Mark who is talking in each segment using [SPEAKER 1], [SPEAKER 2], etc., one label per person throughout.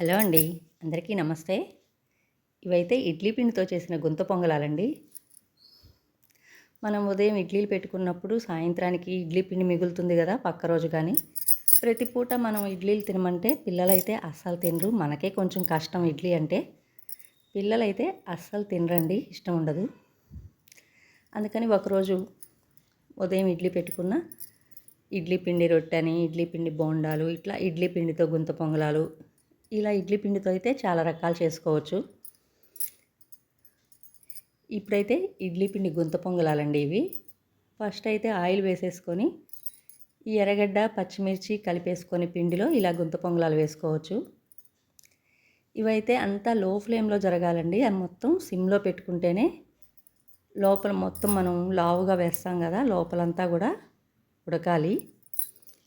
[SPEAKER 1] Hello అండి అందరికీ నమస్తే. ఇవైతే ఇడ్లీ పిండితో చేసిన గుంత పొంగలాలండి. మనం ఉదయం ఇడ్లీలు పెట్టుకున్నప్పుడు సాయంత్రానికి ఇడ్లీ పిండి మిగులుతుంది కదా పక్క రోజు కానీ. ప్రతి పూట మనం ఇడ్లీలు తినమంటే పిల్లలైతే అస్సలు తినరు మనకే కొంచెం కష్టం ఇడ్లీ అంటే. పిల్లలైతే అస్సలు తినరండి ఇష్టం ఉండదు. అందుకని ఒకరోజు ఉదయం ఇడ్లీ పెట్టుకున్న ఇడ్లీ పిండి రొట్టెని ఇడ్లీ పిండి బోండాలు ఇట్లా ఇడ్లీ పిండితో గుంత పొంగలాలు ఇలా ఇడ్లీ పిండితో అయితే చాలా రకాలు చేసుకోవచ్చు. ఇప్పుడైతే ఇడ్లీ పిండి గుంత పొంగలాలండి ఇవి. ఫస్ట్ అయితే ఆయిల్ వేసేసుకొని ఈ ఎర్రగడ్డ పచ్చిమిర్చి కలిపేసుకొని పిండిలో ఇలా గుంత పొంగలాలు వేసుకోవచ్చు. ఇవైతే అంతా లో ఫ్లేమ్లో జరగాలండి. అది మొత్తం సిమ్లో పెట్టుకుంటేనే లోపల మొత్తం మనం లావుగా వేస్తాం కదా లోపలంతా కూడా ఉడకాలి.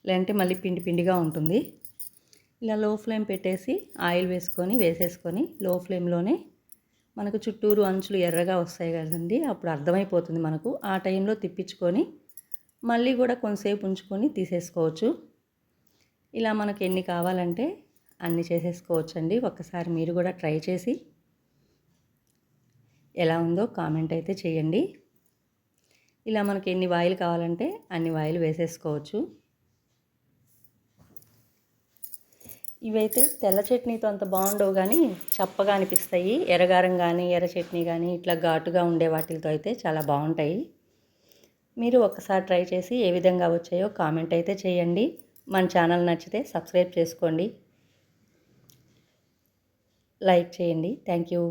[SPEAKER 1] లేదంటే మళ్ళీ పిండి పిండిగా ఉంటుంది. ఇలా లో ఫ్లేమ్ పెట్టేసి ఆయిల్ వేసుకొని వేసేసుకొని లో ఫ్లేమ్లోనే మనకు చుట్టూరు అంచులు ఎర్రగా వస్తాయి కదండి అప్పుడు అర్థమైపోతుంది మనకు. ఆ టైంలో తిప్పించుకొని మళ్ళీ కూడా కొంతసేపు ఉంచుకొని తీసేసుకోవచ్చు. ఇలా మనకు ఎన్ని కావాలంటే అన్ని చేసేసుకోవచ్చు అండి ఒక్కసారి మీరు కూడా ట్రై చేసి ఎలా ఉందో కామెంట్ అయితే చేయండి. ఇలా మనకి ఎన్ని వాయిల్ కావాలంటే అన్ని వాయిల్ వేసేసుకోవచ్చు. ఇవైతే తెల్ల చట్నీతో అంత బాగుండవు కానీ చప్పగా అనిపిస్తాయి. ఎర్రగారం కానీ ఎర్ర చట్నీ కానీ ఇట్లా ఘాటుగా ఉండే వాటితో అయితే చాలా బాగుంటాయి. మీరు ఒకసారి ట్రై చేసి ఏ విధంగా వచ్చాయో కామెంట్ అయితే చేయండి. మన ఛానల్ నచ్చితే సబ్స్క్రైబ్ చేసుకోండి. లైక్ చేయండి. Thank you.